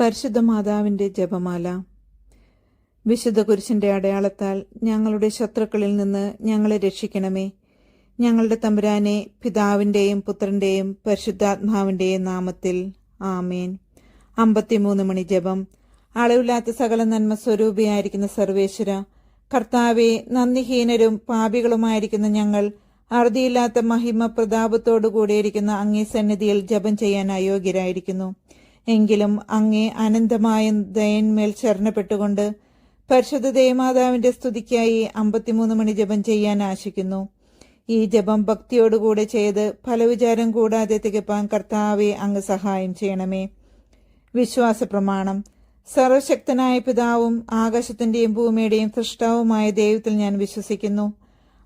പരിശുദ്ധ മാതാവിന്റെ ജപമാല. വിശുദ്ധ കുരിശിന്റെ അടയാളത്താൽ ഞങ്ങളുടെ ശത്രുക്കളിൽ നിന്ന് ഞങ്ങളെ രക്ഷിക്കണമേ. ഞങ്ങളുടെ തമ്പുരാനെ പിതാവിന്റെയും പുത്രന്റെയും പരിശുദ്ധാത്മാവിന്റെയും നാമത്തിൽ ആമേൻ. അമ്പത്തിമൂന്ന് മണി ജപം. അളവില്ലാത്ത സകല നന്മ സ്വരൂപിയായിരിക്കുന്ന സർവേശ്വര കർത്താവെ നന്ദിഹീനരും പാപികളുമായിരിക്കുന്ന ഞങ്ങൾ അറുതിയില്ലാത്ത മഹിമ പ്രതാപത്തോടു കൂടിയിരിക്കുന്ന അങ്ങേ സന്നിധിയിൽ ജപം ചെയ്യാൻ അയോഗ്യരായിരിക്കുന്നു. എങ്കിലും അങ്ങേ അനന്തമായ ദയന്മേൽ ചരണപ്പെട്ടുകൊണ്ട് പരിശുദ്ധ ദേവമാതാവിന്റെ സ്തുതിക്കായി അമ്പത്തിമൂന്ന് മണി ജപം ചെയ്യാൻ ആശിക്കുന്നു. ഈ ജപം ഭക്തിയോടുകൂടെ ചെയ്ത് ഫലവിചാരം കൂടാതെ തികപ്പാൻ കർത്താവെ അങ്ങ് സഹായം ചെയ്യണമേ. വിശ്വാസ പ്രമാണം സർവശക്തനായ പിതാവും ആകാശത്തിന്റെയും ഭൂമിയുടെയും സൃഷ്ടാവുമായ ദൈവത്തിൽ ഞാൻ വിശ്വസിക്കുന്നു.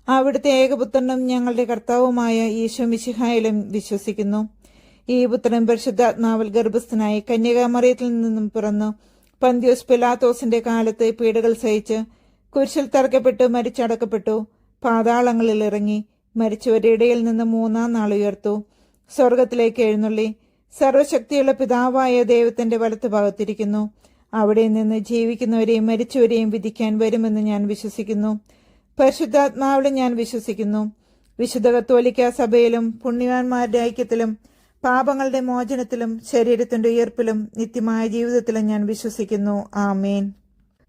അവിടുത്തെ ഏകപുത്രനും ഞങ്ങളുടെ കർത്താവുമായ ഈശോ മിശിഹായിലും വിശ്വസിക്കുന്നു. ഈ പുത്രൻ പരിശുദ്ധാത്മാവിൽ ഗർഭസ്ഥനായി കന്യകാമറിയത്തിൽ നിന്നും പിറന്നു. പന്ത്യോസ് പിലാത്തോസിന്റെ കാലത്ത് പീഡകൾ സഹിച്ച് കുരിശിൽ തറക്കപ്പെട്ടു മരിച്ചടക്കപ്പെട്ടു. പാതാളങ്ങളിൽ ഇറങ്ങി മരിച്ചവരുടെ ഇടയിൽ നിന്ന് മൂന്നാം നാൾ ഉയർത്തു. സ്വർഗത്തിലേക്ക് എഴുന്നള്ളി. സർവശക്തിയുള്ള പിതാവായ ദൈവത്തിന്റെ വലത്ത് ഭാഗത്തിരിക്കുന്നു. അവിടെ നിന്ന് ജീവിക്കുന്നവരെയും മരിച്ചവരെയും വിധിക്കാൻ വരുമെന്ന് ഞാൻ വിശ്വസിക്കുന്നു. പരിശുദ്ധാത്മാവിലും ഞാൻ വിശ്വസിക്കുന്നു. വിശുദ്ധ കത്തോലിക്ക സഭയിലും പുണ്യവാന്മാരുടെ ഐക്യത്തിലും പാപങ്ങളുടെ മോചനത്തിലും ശരീരത്തിന്റെ ഉയർപ്പിലും നിത്യമായ ജീവിതത്തിലും ഞാൻ വിശ്വസിക്കുന്നു. ആമേൻ.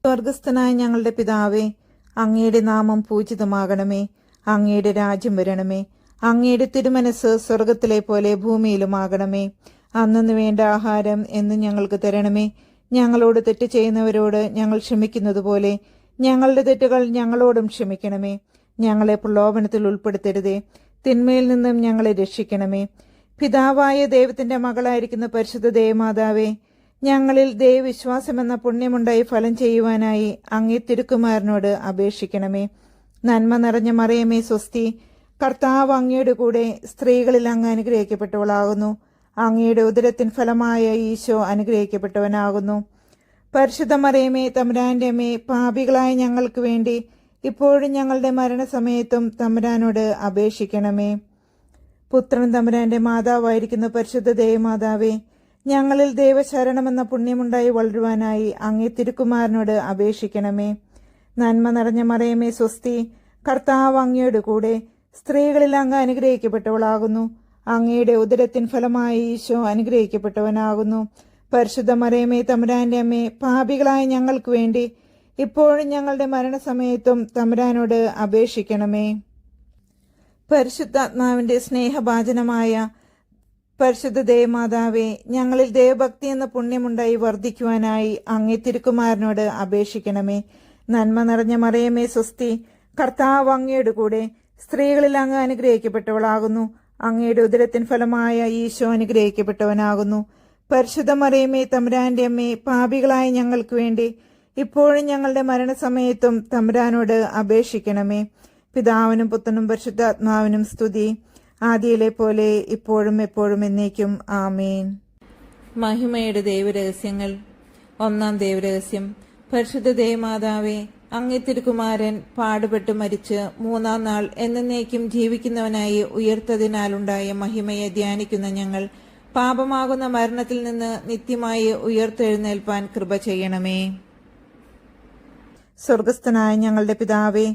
സ്വർഗസ്ഥനായ ഞങ്ങളുടെ പിതാവേ അങ്ങയുടെ നാമം പൂജിതമാകണമേ. അങ്ങയുടെ രാജ്യം വരണമേ. അങ്ങയുടെ തിരുമനസ് സ്വർഗത്തിലെ പോലെ ഭൂമിയിലുമാകണമേ. അന്നു വേണ്ട ആഹാരം എന്ന് ഞങ്ങൾക്ക് തരണമേ. ഞങ്ങളോട് തെറ്റ് ചെയ്യുന്നവരോട് ഞങ്ങൾ ക്ഷമിക്കുന്നത് പോലെ ഞങ്ങളുടെ തെറ്റുകൾ ഞങ്ങളോടും ക്ഷമിക്കണമേ. ഞങ്ങളെ പ്രലോഭനത്തിൽ ഉൾപ്പെടുത്തരുതേ. തിന്മയിൽ നിന്നും ഞങ്ങളെ രക്ഷിക്കണമേ. പിതാവായ ദൈവത്തിന്റെ മകളായിരിക്കുന്ന പരിശുദ്ധ ദേവമാതാവേ ഞങ്ങളിൽ ദൈവവിശ്വാസമെന്ന പുണ്യമുണ്ടായി ഫലം ചെയ്യുവാനായി അങ്ങേ തിരുക്കുമാരനോട് അപേക്ഷിക്കണമേ. നന്മ നിറഞ്ഞ മറിയമേ സ്വസ്തി കർത്താവ് അങ്ങയുടെ കൂടെ സ്ത്രീകളിൽ അങ്ങ് അനുഗ്രഹിക്കപ്പെട്ടവളാകുന്നു. അങ്ങയുടെ ഉദരത്തിൻ ഫലമായ ഈശോ അനുഗ്രഹിക്കപ്പെട്ടവനാകുന്നു. പരിശുദ്ധ മറിയമേ തമരാന്റെ അമ്മേ പാപികളായ ഞങ്ങൾക്ക് വേണ്ടി ഇപ്പോഴും ഞങ്ങളുടെ മരണസമയത്തും തമരാനോട് അപേക്ഷിക്കണമേ. പുത്രൻ തമ്പുരാന്റെ മാതാവായിരിക്കുന്ന പരിശുദ്ധ ദേവമാതാവേ ഞങ്ങളിൽ ദൈവശരണമെന്ന പുണ്യമുണ്ടായി വളരുവാനായി അങ്ങേ തിരുക്കുമാരനോട് അപേക്ഷിക്കണമേ. നന്മ നിറഞ്ഞ മറയമേ സ്വസ്തി കർത്താവ് അങ്ങയുടെ കൂടെ സ്ത്രീകളിൽ അങ്ങ് അനുഗ്രഹിക്കപ്പെട്ടവളാകുന്നു. അങ്ങയുടെ ഉദരത്തിൻ ഫലമായി ഈശോ അനുഗ്രഹിക്കപ്പെട്ടവനാകുന്നു. പരിശുദ്ധ മറയമേ തമരാന്റെ അമ്മേ പാപികളായ ഞങ്ങൾക്ക് വേണ്ടി ഇപ്പോഴും ഞങ്ങളുടെ മരണസമയത്തും തമരാനോട് അപേക്ഷിക്കണമേ. പരിശുദ്ധാത്മാവിന്റെ സ്നേഹഭാചനമായ പരിശുദ്ധ ദേവമാതാവെ ഞങ്ങളിൽ ദേവഭക്തി എന്ന പുണ്യമുണ്ടായി വർദ്ധിക്കുവാനായി അങ്ങേ തിരുക്കുമാരനോട് അപേക്ഷിക്കണമേ. നന്മ നിറഞ്ഞ മറിയമേ സ്വസ്തി. കർത്താവ് അങ്ങയുടെ കൂടെ സ്ത്രീകളിൽ അങ്ങ് അനുഗ്രഹിക്കപ്പെട്ടവളാകുന്നു. അങ്ങയുടെ ഉദരത്തിൻ ഫലമായ ഈശോ അനുഗ്രഹിക്കപ്പെട്ടവനാകുന്നു. പരിശുദ്ധ മറിയമേ തമ്പുരാന്റെ അമ്മേ പാപികളായ ഞങ്ങൾക്ക് വേണ്ടി ഇപ്പോഴും ഞങ്ങളുടെ മരണസമയത്തും തമ്പുരാനോട് അപേക്ഷിക്കണമേ. പിതാവിനും പുത്രനും പരിശുദ്ധാത്മാവിനും സ്തുതി. ആദിയിലെ പോലെ ഇപ്പോഴും എപ്പോഴും എന്നേക്കും. ആമേൻ. മഹിമയുടെ ദൈവരഹസ്യങ്ങൾ. ഒന്നാം ദൈവരഹസ്യം. പരിശുദ്ധ ദേവമാതാവെ അങ്ങേ തിരുക്കുമാരൻ പാടുപെട്ട് മരിച്ച് മൂന്നാം നാൾ എന്നേക്കും ജീവിക്കുന്നവനായി ഉയർത്തതിനാലുണ്ടായ മഹിമയെ ധ്യാനിക്കുന്ന ഞങ്ങൾ പാപമാകുന്ന മരണത്തിൽ നിന്ന് നിത്യമായി ഉയർത്തെഴുന്നേൽപ്പാൻ കൃപ ചെയ്യണമേ. സ്വർഗസ്ഥനായ ഞങ്ങളുടെ പിതാവേ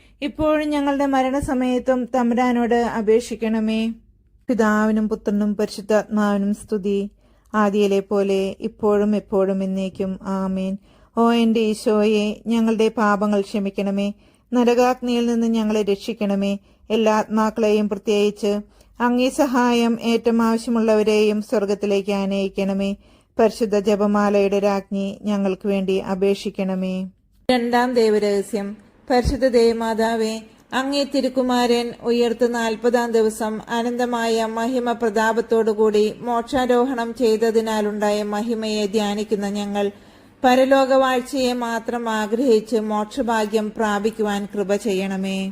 ഇപ്പോഴും ഞങ്ങളുടെ മരണസമയത്തും തമ്പുരാനോട് അപേക്ഷിക്കണമേ. പിതാവിനും പുത്രനും പരിശുദ്ധാത്മാവിനും സ്തുതി. ആദിയിലെ പോലെ ഇപ്പോഴും എപ്പോഴും എന്നേക്കും. ആമേൻ. ഓ എന്റെ ഈശോയെ ഞങ്ങളുടെ പാപങ്ങൾ ക്ഷമിക്കണമേ. നരകാഗ്നിയിൽ നിന്ന് ഞങ്ങളെ രക്ഷിക്കണമേ. എല്ലാ ആത്മാക്കളെയും പ്രത്യേകിച്ച് അങ്ങേ സഹായം ഏറ്റവും ആവശ്യമുള്ളവരെയും സ്വർഗത്തിലേക്ക് ആനയിക്കണമേ. പരിശുദ്ധ ജപമാലയുടെ രാജ്ഞി ഞങ്ങൾക്ക് വേണ്ടി അപേക്ഷിക്കണമേ. രണ്ടാം ദേവരഹസ്യം. പരിശുദ്ധ ദേവമാതാവേ അങ്ങേ തിരുക്കുമാരൻ ഉയർത്ത് നാൽപ്പതാം ദിവസം അനന്തമായ മഹിമ പ്രതാപത്തോടുകൂടി മോക്ഷാരോഹണം ചെയ്തതിനാലുണ്ടായ മഹിമയെ ധ്യാനിക്കുന്ന ഞങ്ങൾ പരലോകവാഴ്ചയെ മാത്രം ആഗ്രഹിച്ച് മോക്ഷഭാഗ്യം പ്രാപിക്കുവാൻ കൃപ ചെയ്യണമേ.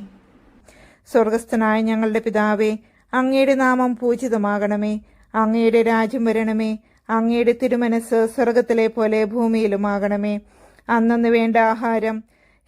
സ്വർഗസ്ഥനായ ഞങ്ങളുടെ പിതാവേ അങ്ങയുടെ നാമം പൂജിതമാകണമേ. അങ്ങയുടെ രാജ്യം വരണമേ. അങ്ങയുടെ തിരുമനസ് സ്വർഗത്തിലെ പോലെ ഭൂമിയിലുമാകണമേ. അന്നു വേണ്ട ആഹാരം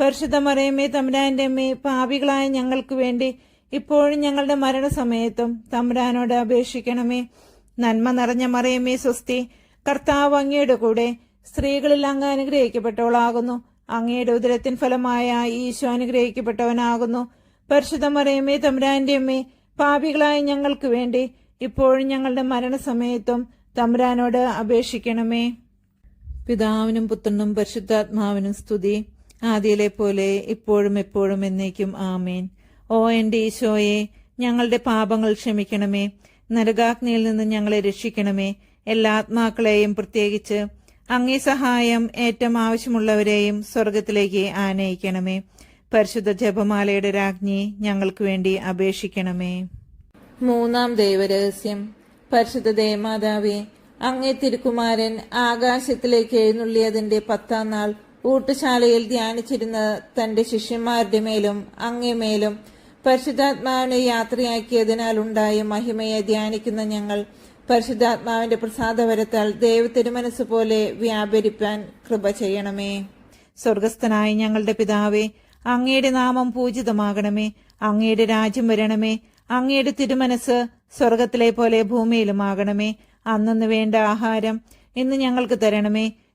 പരിശുദ്ധ മറിയമ്മേ തമ്പുരാന്റെ അമ്മേ പാപികളായ ഞങ്ങൾക്ക് വേണ്ടി ഇപ്പോഴും ഞങ്ങളുടെ മരണസമയത്തും തമ്പുരാനോട് അപേക്ഷിക്കണമേ. നന്മ നിറഞ്ഞ മറിയമ്മേ സ്വസ്തി കർത്താവ് അങ്ങയുടെ കൂടെ സ്ത്രീകളിൽ അങ്ങ് അനുഗ്രഹിക്കപ്പെട്ടവളാകുന്നു. അങ്ങയുടെ ഉദരത്തിൻ ഫലമായ ഈശോ അനുഗ്രഹിക്കപ്പെട്ടവനാകുന്നു. പരിശുദ്ധ മറിയമ്മേ തമ്പുരാന്റെ അമ്മേ പാപികളായ ഞങ്ങൾക്ക് വേണ്ടി ഇപ്പോഴും ഞങ്ങളുടെ മരണസമയത്തും തമ്പുരാനോട് അപേക്ഷിക്കണമേ. പിതാവിനും പുത്രനും പരിശുദ്ധാത്മാവിനും സ്തുതി. ആദ്യയിലെ പോലെ ഇപ്പോഴും എപ്പോഴും എന്നേക്കും ആമേൻ. ഓ എന്റെ ഈശോയെ ഞങ്ങളുടെ പാപങ്ങൾ ക്ഷമിക്കണമേ. നരകാഗ്നിയിൽ നിന്ന് ഞങ്ങളെ രക്ഷിക്കണമേ. എല്ലാ ആത്മാക്കളെയും പ്രത്യേകിച്ച് അങ്ങേ സഹായം ഏറ്റവും ആവശ്യമുള്ളവരെയും സ്വർഗത്തിലേക്ക് ആനയിക്കണമേ. പരിശുദ്ധ ജപമാലയുടെ രാജ്ഞി ഞങ്ങൾക്ക് വേണ്ടി അപേക്ഷിക്കണമേ. മൂന്നാം ദൈവരഹസ്യം. പരിശുദ്ധ ദേവമാതാവേ അങ്ങേ തിരുക്കുമാരൻ ആകാശത്തിലേക്ക് എഴുന്നള്ളിയതിന്റെ പത്താം നാൾ ഊട്ടുശാലയിൽ ധ്യാനിച്ചിരുന്ന തന്റെ ശിഷ്യന്മാരുടെ മേലും അങ്ങേമേലും പരിശുദ്ധാത്മാവിനെ യാത്രയാക്കിയതിനാൽ ഉണ്ടായ മഹിമയെ ധ്യാനിക്കുന്ന ഞങ്ങൾ പരിശുദ്ധാത്മാവിന്റെ പ്രസാദവരത്താൽ ദൈവ തിരുമനസ് പോലെ വ്യാപരിപ്പാൻ കൃപ ചെയ്യണമേ. സ്വർഗസ്ഥനായ ഞങ്ങളുടെ പിതാവേ അങ്ങയുടെ നാമം പൂജിതമാകണമേ. അങ്ങയുടെ രാജ്യം വരണമേ. അങ്ങയുടെ തിരുമനസ് സ്വർഗത്തിലെ പോലെ ഭൂമിയിലുമാകണമേ. അന്നു വേണ്ട ആഹാരം ഇന്ന് ഞങ്ങൾക്ക് തരണമേ.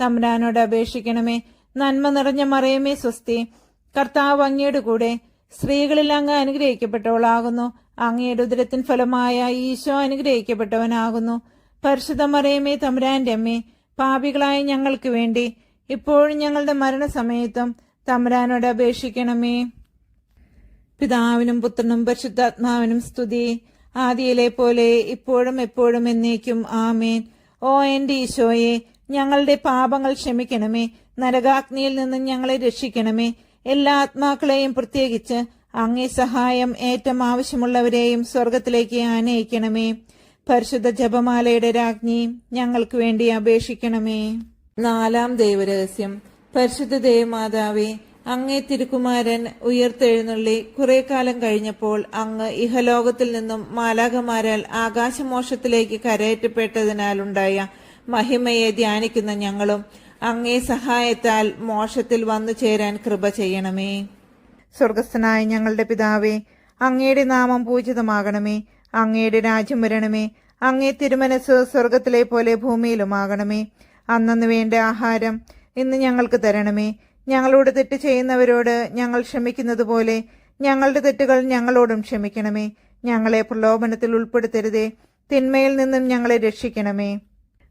തമ്പുരാനോട് അപേക്ഷിക്കണമേ. നന്മ നിറഞ്ഞ മറയമേ സ്വസ്തി. കർത്താവ് അങ്ങയുടെ കൂടെ സ്ത്രീകളിൽ അങ്ങ് അനുഗ്രഹിക്കപ്പെട്ടവളാകുന്നു. അങ്ങയുടെ ഉദരത്തിൻ ഫലമായ ഈശോ അനുഗ്രഹിക്കപ്പെട്ടവനാകുന്നു. പരിശുദ്ധ മറയമേ തമ്പുരാന്റെ അമ്മേ പാപികളായ ഞങ്ങൾക്ക് വേണ്ടി ഇപ്പോഴും ഞങ്ങളുടെ മരണസമയത്തും തമ്പുരാനോട് അപേക്ഷിക്കണമേ. പിതാവിനും പുത്രനും പരിശുദ്ധാത്മാവിനും സ്തുതി. ആദിയിലെ പോലെ ഇപ്പോഴും എപ്പോഴും എന്നേക്കും ആമേൻ. ഓ എന്റെ ഈശോയെ ഞങ്ങളുടെ പാപങ്ങൾ ക്ഷമിക്കണമേ. നരകാഗ്നിയിൽ നിന്ന് ഞങ്ങളെ രക്ഷിക്കണമേ. എല്ലാ ആത്മാക്കളെയും പ്രത്യേകിച്ച് അങ്ങേ സഹായം ഏറ്റവും ആവശ്യമുള്ളവരെയും സ്വർഗത്തിലേക്ക് ആനയിക്കണമേ. പരിശുദ്ധ ജപമാലയുടെ രാജ്ഞി ഞങ്ങൾക്ക് വേണ്ടി അപേക്ഷിക്കണമേ. നാലാം ദൈവരഹസ്യം. പരിശുദ്ധ ദേവമാതാവേ അങ്ങേ തിരുക്കുമാരൻ ഉയർത്തെഴുന്നള്ളി കുറെ കാലം കഴിഞ്ഞപ്പോൾ അങ്ങ് ഇഹലോകത്തിൽ നിന്നും മാലാകമാരാൽ ആകാശമോഷത്തിലേക്ക് കരയറ്റപ്പെട്ടതിനാലുണ്ടായ മഹിമയെ ധ്യാനിക്കുന്ന ഞങ്ങളും അങ്ങേ സഹായത്താൽ മോശത്തിൽ വന്നു ചേരാൻ കൃപ ചെയ്യണമേ. സ്വർഗസ്ഥനായ ഞങ്ങളുടെ പിതാവേ അങ്ങയുടെ നാമം പൂജിതമാകണമേ. അങ്ങയുടെ രാജ്യം വരണമേ. അങ്ങേ തിരുമനസ് സ്വർഗത്തിലെ പോലെ ഭൂമിയിലുമാകണമേ. അന്നു വേണ്ട ആഹാരം ഇന്ന് ഞങ്ങൾക്ക് തരണമേ. ഞങ്ങളോട് തെറ്റ് ചെയ്യുന്നവരോട് ഞങ്ങൾ ക്ഷമിക്കുന്നത് പോലെ ഞങ്ങളുടെ തെറ്റുകൾ ഞങ്ങളോടും ക്ഷമിക്കണമേ. ഞങ്ങളെ പ്രലോഭനത്തിൽ ഉൾപ്പെടുത്തരുതേ. തിന്മയിൽ നിന്നും ഞങ്ങളെ രക്ഷിക്കണമേ.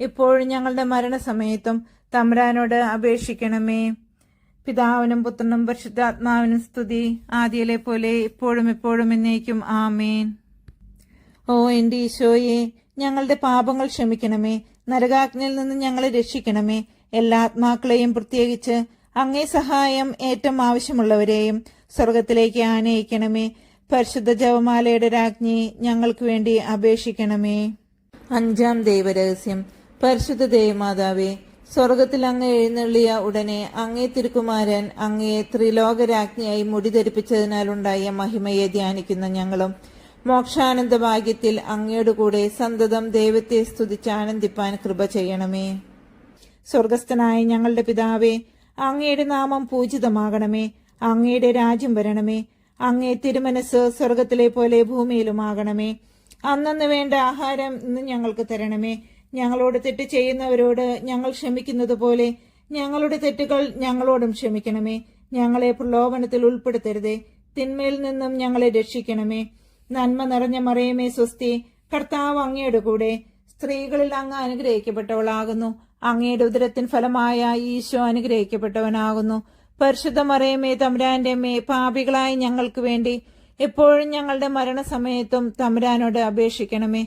ഇപ്പോഴും ഞങ്ങളുടെ മരണസമയത്തും തമ്രാനോട് അപേക്ഷിക്കണമേ. പിതാവിനും പുത്രനും പരിശുദ്ധാത്മാവിനും സ്തുതി. ആദ്യയിലെ പോലെ ഇപ്പോഴും ഇപ്പോഴും എന്നേക്കും ആമേൻ. ഓ എന്റെ ഈശോയെ ഞങ്ങളുടെ പാപങ്ങൾ ക്ഷമിക്കണമേ. നരകാഗ്നിയിൽ നിന്ന് ഞങ്ങളെ രക്ഷിക്കണമേ. എല്ലാ ആത്മാക്കളെയും പ്രത്യേകിച്ച് അങ്ങേ സഹായം ഏറ്റവും ആവശ്യമുള്ളവരെയും സ്വർഗത്തിലേക്ക് ആനയിക്കണമേ. പരിശുദ്ധ ജവമാലയുടെ രാജ്ഞി ഞങ്ങൾക്ക് വേണ്ടി അപേക്ഷിക്കണമേ. അഞ്ചാം ദൈവരഹസ്യം. പരിശുദ്ധ ദേവമാതാവേ സ്വർഗത്തിൽ അങ്ങ് എഴുന്നള്ളിയ ഉടനെ അങ്ങേ തിരുക്കുമാരൻ അങ്ങയെ ത്രിലോകരാജ്ഞിയായി മുടിധരിപ്പിച്ചതിനാലുണ്ടായ മഹിമയെ ധ്യാനിക്കുന്ന ഞങ്ങളും മോക്ഷാനന്ദ ഭാഗ്യത്തിൽ അങ്ങയുടെ കൂടെ സന്തതം ദൈവത്തെ സ്തുതിച്ച് ആനന്ദിപ്പാൻ കൃപ ചെയ്യണമേ. സ്വർഗസ്ഥനായ ഞങ്ങളുടെ പിതാവേ അങ്ങയുടെ നാമം പൂജിതമാകണമേ അങ്ങയുടെ രാജ്യം വരണമേ അങ്ങേ തിരുമനസ് സ്വർഗത്തിലെ പോലെ ഭൂമിയിലുമാകണമേ അന്നു വേണ്ട ആഹാരം ഇന്ന് ഞങ്ങൾക്ക് തരണമേ ഞങ്ങളോട് തെറ്റ് ചെയ്യുന്നവരോട് ഞങ്ങൾ ക്ഷമിക്കുന്നത് പോലെ ഞങ്ങളുടെ തെറ്റുകൾ ഞങ്ങളോടും ക്ഷമിക്കണമേ. ഞങ്ങളെ പ്രലോഭനത്തിൽ ഉൾപ്പെടുത്തരുതേ. തിന്മയിൽ നിന്നും ഞങ്ങളെ രക്ഷിക്കണമേ. നന്മ നിറഞ്ഞ മറിയമേ സ്വസ്തി. കർത്താവ് അങ്ങയുടെ കൂടെ സ്ത്രീകളിൽ അങ്ങ് അനുഗ്രഹിക്കപ്പെട്ടവളാകുന്നു. അങ്ങയുടെ ഉദരത്തിൻ ഫലമായ ഈശോ അനുഗ്രഹിക്കപ്പെട്ടവനാകുന്നു. പരിശുദ്ധ മറിയമേ തമ്പുരാന്റെ അമ്മേ പാപികളായ ഞങ്ങൾക്ക് വേണ്ടി എപ്പോഴും ഞങ്ങളുടെ മരണസമയത്തും തമരാനോട് അപേക്ഷിക്കണമേ.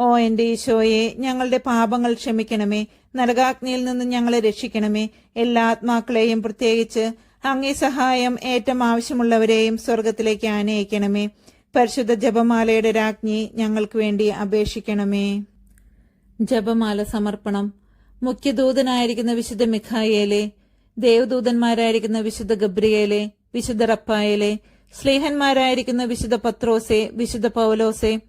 ഓ എന്റെ ഈശോയെ ഞങ്ങളുടെ പാപങ്ങൾ ക്ഷമിക്കണമേ. നരകാഗ്നിയിൽ നിന്ന് ഞങ്ങളെ രക്ഷിക്കണമേ. എല്ലാ ആത്മാക്കളെയും പ്രത്യേകിച്ച് അങ്ങേ സഹായം ഏറ്റവും ആവശ്യമുള്ളവരെയും സ്വർഗത്തിലേക്ക് ആനയിക്കണമേ. പരിശുദ്ധ ജപമാലയുടെ രാജ്ഞി ഞങ്ങൾക്ക് വേണ്ടി അപേക്ഷിക്കണമേ. ജപമാല സമർപ്പണം. മുഖ്യദൂതനായിരിക്കുന്ന വിശുദ്ധ മിഖായേലെ ദേവദൂതന്മാരായിരിക്കുന്ന വിശുദ്ധ ഗബ്രിയേലെ വിശുദ്ധ റപ്പായേലെ സ്ലീഹന്മാരായിരിക്കുന്ന വിശുദ്ധ പത്രോസെ വിശുദ്ധ പൗലോസെ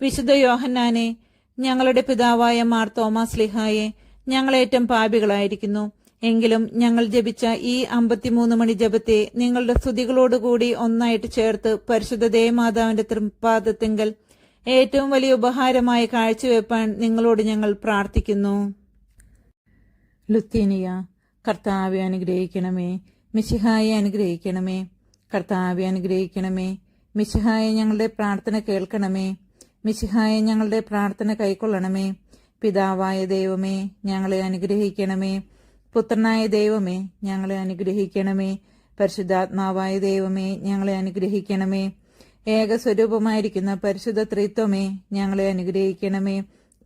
വിശുദ്ധ യോഹന്നാനെ ഞങ്ങളുടെ പിതാവായ മാർ തോമാസ് ലിഹായെ ഞങ്ങളേറ്റം പാപികളായിരിക്കുന്നു. എങ്കിലും ഞങ്ങൾ ജപിച്ച ഈ അമ്പത്തിമൂന്ന് മണി ജപത്തെ നിങ്ങളുടെ സ്തുതികളോടുകൂടി ഒന്നായിട്ട് ചേർത്ത് പരിശുദ്ധ ദേവമാതാവിന്റെ തൃപ്പാദത്തിങ്കൽ ഏറ്റവും വലിയ ഉപഹാരമായ കാഴ്ചവെപ്പാൻ നിങ്ങളോട് ഞങ്ങൾ പ്രാർത്ഥിക്കുന്നു. ലുത്തീനിയ കർത്താവെ അനുഗ്രഹിക്കണമേ. മിശിഹായെ അനുഗ്രഹിക്കണമേ. കർത്താവെ അനുഗ്രഹിക്കണമേ. മിശിഹായെ ഞങ്ങളുടെ പ്രാർത്ഥന കേൾക്കണമേ. മിശിഹായെ ഞങ്ങളുടെ പ്രാർത്ഥന കൈക്കൊള്ളണമേ. പിതാവായ ദൈവമേ ഞങ്ങളെ അനുഗ്രഹിക്കണമേ. പുത്രനായ ദൈവമേ ഞങ്ങളെ അനുഗ്രഹിക്കണമേ. പരിശുദ്ധാത്മാവായ ദൈവമേ ഞങ്ങളെ അനുഗ്രഹിക്കണമേ. ഏകസ്വരൂപമായിരിക്കുന്ന പരിശുദ്ധ ത്രിത്വമേ ഞങ്ങളെ അനുഗ്രഹിക്കണമേ.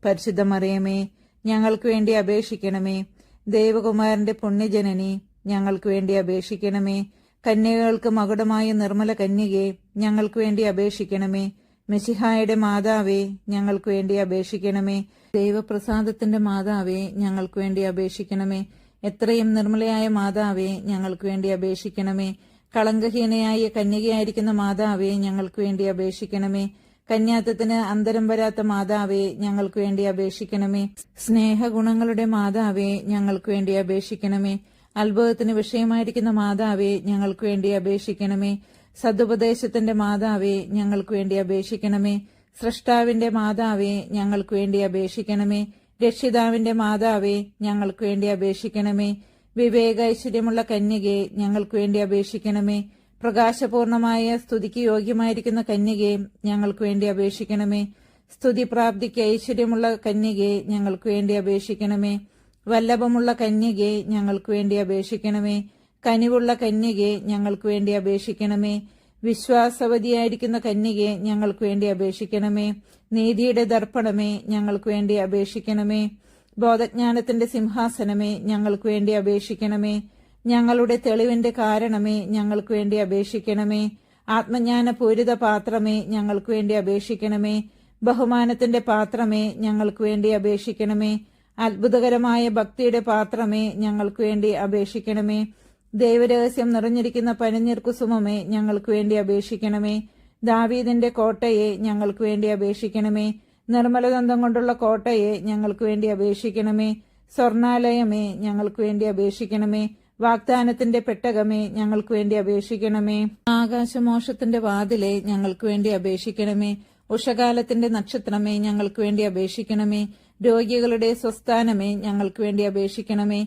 പരിശുദ്ധ മറിയമേ ഞങ്ങൾക്ക് വേണ്ടി അപേക്ഷിക്കണമേ. ദൈവകുമാരന്റെ പുണ്യജനനി ഞങ്ങൾക്ക് വേണ്ടി അപേക്ഷിക്കണമേ. കന്യകൾക്ക് മകുടമായ നിർമ്മല കന്യകയെ ഞങ്ങൾക്ക് വേണ്ടി അപേക്ഷിക്കണമേ. മെസ്സിഹായുടെ മാതാവേ ഞങ്ങൾക്ക് വേണ്ടി അപേക്ഷിക്കണമേ. ദൈവപ്രസാദത്തിന്റെ മാതാവേ ഞങ്ങൾക്ക് വേണ്ടി അപേക്ഷിക്കണമേ. എത്രയും നിർമ്മലയായ മാതാവേ ഞങ്ങൾക്ക് വേണ്ടി അപേക്ഷിക്കണമേ. കളങ്കഹീനയായ കന്യകയായിരിക്കുന്ന മാതാവേ ഞങ്ങൾക്ക് വേണ്ടി അപേക്ഷിക്കണമേ. കന്യാത്തത്തിന് അന്തരം വരാത്ത മാതാവേ ഞങ്ങൾക്ക് വേണ്ടി അപേക്ഷിക്കണമേ. സ്നേഹഗുണങ്ങളുടെ മാതാവേ ഞങ്ങൾക്ക് വേണ്ടി അപേക്ഷിക്കണമേ. അത്ഭുതത്തിന് വിഷയമായിരിക്കുന്ന മാതാവേ ഞങ്ങൾക്ക് വേണ്ടി അപേക്ഷിക്കണമേ. സതുപദേശത്തിന്റെ മാതാവേ ഞങ്ങൾക്ക് വേണ്ടി അപേക്ഷിക്കണമേ. സൃഷ്ടാവിന്റെ മാതാവേ ഞങ്ങൾക്ക് വേണ്ടി അപേക്ഷിക്കണമേ. രക്ഷിതാവിന്റെ മാതാവേ ഞങ്ങൾക്ക് വേണ്ടി അപേക്ഷിക്കണമേ. വിവേകൈശ്വര്യമുള്ള കന്യകെ ഞങ്ങൾക്ക് വേണ്ടി അപേക്ഷിക്കണമേ. പ്രകാശപൂർണമായ സ്തുതിക്ക് യോഗ്യമായിരിക്കുന്ന കന്യകെ ഞങ്ങൾക്ക് വേണ്ടി അപേക്ഷിക്കണമേ. സ്തുതി പ്രാപ്തിക്ക് ഐശ്വര്യമുള്ള കന്യകെ ഞങ്ങൾക്ക് വേണ്ടി അപേക്ഷിക്കണമേ. വല്ലഭമുള്ള കന്യകെ ഞങ്ങൾക്ക് വേണ്ടി അപേക്ഷിക്കണമേ. കനിവുള്ള കന്യകെ ഞങ്ങൾക്ക് വേണ്ടി അപേക്ഷിക്കണമേ. വിശ്വാസവതിയായിരിക്കുന്ന കന്യകെ ഞങ്ങൾക്ക് വേണ്ടി അപേക്ഷിക്കണമേ. നീതിയുടെ ദർപ്പണമേ ഞങ്ങൾക്ക് വേണ്ടി അപേക്ഷിക്കണമേ. ബോധജ്ഞാനത്തിന്റെ സിംഹാസനമേ ഞങ്ങൾക്ക് വേണ്ടി അപേക്ഷിക്കണമേ. ഞങ്ങളുടെ തെളിവിന്റെ കാരണമേ ഞങ്ങൾക്ക് വേണ്ടി അപേക്ഷിക്കണമേ. ആത്മജ്ഞാന പൂരിത പാത്രമേ ഞങ്ങൾക്ക് വേണ്ടി അപേക്ഷിക്കണമേ. ബഹുമാനത്തിന്റെ പാത്രമേ ഞങ്ങൾക്ക് വേണ്ടി അപേക്ഷിക്കണമേ. അത്ഭുതകരമായ ഭക്തിയുടെ പാത്രമേ ഞങ്ങൾക്ക് വേണ്ടി അപേക്ഷിക്കണമേ. ദൈവരഹസ്യം നിറഞ്ഞിരിക്കുന്ന പനിനീർ കുസുമമേ ഞങ്ങൾക്ക് വേണ്ടി അപേക്ഷിക്കണമേ. ദാവീദിന്റെ കോട്ടയെ ഞങ്ങൾക്ക് വേണ്ടി അപേക്ഷിക്കണമേ. നിർമ്മലദന്തം കൊണ്ടുള്ള കോട്ടയെ ഞങ്ങൾക്ക് വേണ്ടി അപേക്ഷിക്കണമേ. സ്വർണാലയമേ ഞങ്ങൾക്ക് വേണ്ടി അപേക്ഷിക്കണമേ. വാഗ്ദാനത്തിന്റെ പെട്ടകമേ ഞങ്ങൾക്ക് വേണ്ടി അപേക്ഷിക്കണമേ. ആകാശമോഷത്തിന്റെ വാതിലെ ഞങ്ങൾക്ക് വേണ്ടി അപേക്ഷിക്കണമേ. ഉഷകാലത്തിന്റെ നക്ഷത്രമേ ഞങ്ങൾക്ക് വേണ്ടി അപേക്ഷിക്കണമേ. രോഗികളുടെ സ്വസ്ഥാനമേ ഞങ്ങൾക്ക് വേണ്ടി അപേക്ഷിക്കണമേ.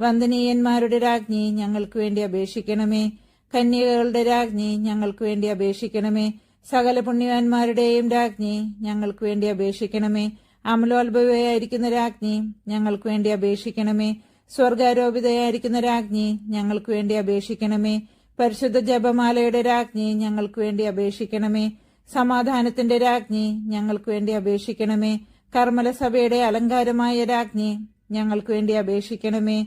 വന്ദനീയന്മാരുടെ രാജ്ഞി ഞങ്ങൾക്ക് വേണ്ടി അപേക്ഷിക്കണമേ. കന്യകകളുടെ രാജ്ഞി ഞങ്ങൾക്ക് വേണ്ടി അപേക്ഷിക്കണമേ. സകല പുണ്യവാന്മാരുടെയും രാജ്ഞി ഞങ്ങൾക്ക് വേണ്ടി അപേക്ഷിക്കണമേ. അമലോത്ഭവയായിരിക്കുന്ന രാജ്ഞി ഞങ്ങൾക്ക് വേണ്ടി അപേക്ഷിക്കണമേ. സ്വർഗാരോപിതയായിരിക്കുന്ന രാജ്ഞി ഞങ്ങൾക്ക് വേണ്ടി അപേക്ഷിക്കണമേ. പരിശുദ്ധ ജപമാലയുടെ രാജ്ഞി ഞങ്ങൾക്ക് വേണ്ടി അപേക്ഷിക്കണമേ. സമാധാനത്തിന്റെ രാജ്ഞി ഞങ്ങൾക്ക് വേണ്ടി അപേക്ഷിക്കണമേ. കർമ്മലസഭയുടെ അലങ്കാരമായ രാജ്ഞി ഞങ്ങൾക്ക് വേണ്ടി അപേക്ഷിക്കണമേ.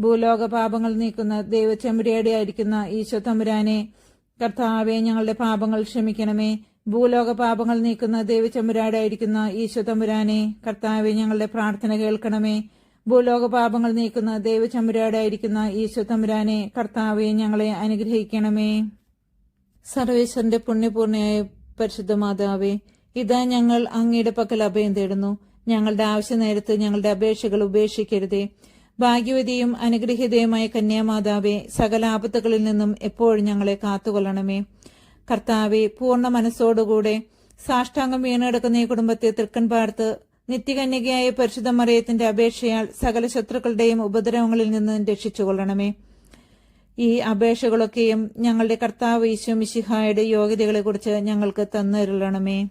ഭൂലോക പാപങ്ങൾ നീക്കുന്ന ദൈവച്ചെമ്പുരയുടെ ആയിരിക്കുന്ന ഈശോ തമ്പുരാനെ കർത്താവെ ഞങ്ങളുടെ പാപങ്ങൾ ക്ഷമിക്കണമേ. ഭൂലോക പാപങ്ങൾ നീക്കുന്ന ദൈവച്ചെമ്പുരാടെ ആയിരിക്കുന്ന ഈശോ തമ്പുരാനെ കർത്താവെ ഞങ്ങളുടെ പ്രാർത്ഥന കേൾക്കണമേ. ഭൂലോക പാപങ്ങൾ നീക്കുന്ന ദൈവചമ്പുരാടെ ആയിരിക്കുന്ന ഈശോ തമ്പുരാനെ കർത്താവെ ഞങ്ങളെ അനുഗ്രഹിക്കണമേ. സർവേശ്വരന്റെ പുണ്യപൂർണയായ പരിശുദ്ധ മാതാവേ ഇതാ ഞങ്ങൾ അങ്ങയുടെ പക്കൽ അഭയം തേടുന്നു. ഞങ്ങളുടെ ആവശ്യ നേരത്ത് ഞങ്ങളുടെ അപേക്ഷകൾ ഉപേക്ഷിക്കരുതേ. ഭാഗ്യവതിയും അനുഗ്രഹീതയുമായ കന്യാമാതാവെ സകല ആപത്തുകളിൽ നിന്നും എപ്പോഴും ഞങ്ങളെ കാത്തുകൊള്ളണമേ. കർത്താവെ പൂർണ മനസ്സോടുകൂടെ സാഷ്ടാംഗം വീണെടുക്കുന്ന ഈ കുടുംബത്തെ തൃക്കൻ പാർത്ത് നിത്യകന്യകയായ പരിശുദ്ധ മറിയത്തിന്റെ അപേക്ഷയാൽ സകല ശത്രുക്കളുടെയും ഉപദ്രവങ്ങളിൽ നിന്ന് രക്ഷിച്ചുകൊള്ളണമേ. ഈ അപേക്ഷകളൊക്കെയും ഞങ്ങളുടെ കർത്താവ് ഈശോ മിശിഹായുടെ യോഗ്യതകളെക്കുറിച്ച് ഞങ്ങൾക്ക് തന്നരുളണമേ.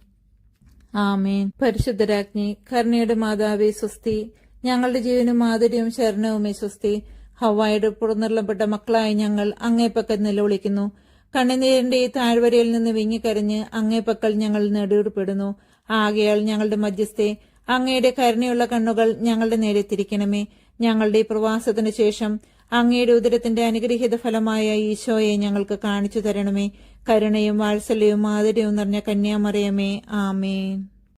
ആമേൻ. പരിശുദ്ധരാജ്ഞി കരുണയുടെ മാതാവേ സ്വസ്തി ഞങ്ങളുടെ ജീവനും മാധുര്യവും ശരണവുമേ സ്വസ്തി. ഹവായുടെ പുറന്നിറളപ്പെട്ട മക്കളായി ഞങ്ങൾ അങ്ങേപ്പക്കൽ നിലവിളിക്കുന്നു. കണ്ണുനീരിന്റെ ഈ താഴ്വരയിൽ നിന്ന് വിങ്ങിക്കരഞ്ഞ് അങ്ങേപ്പക്കൽ ഞങ്ങൾ നെടുപെടുന്നു ആകയാൽ ഞങ്ങളുടെ മധ്യസ്ഥെ അങ്ങയുടെ കരുണയുള്ള കണ്ണുകൾ ഞങ്ങളുടെ നേരെ തിരിക്കണമേ ഞങ്ങളുടെ ഈ പ്രവാസത്തിനു ശേഷം അങ്ങയുടെ ഉദരത്തിന്റെ അനുഗ്രഹീത ഫലമായ ഈശോയെ ഞങ്ങൾക്ക് കാണിച്ചു തരണമേ. കരുണയും വാത്സല്യവും മാധുര്യവും നിറഞ്ഞ കന്യാമറിയമേ. ആമേൻ.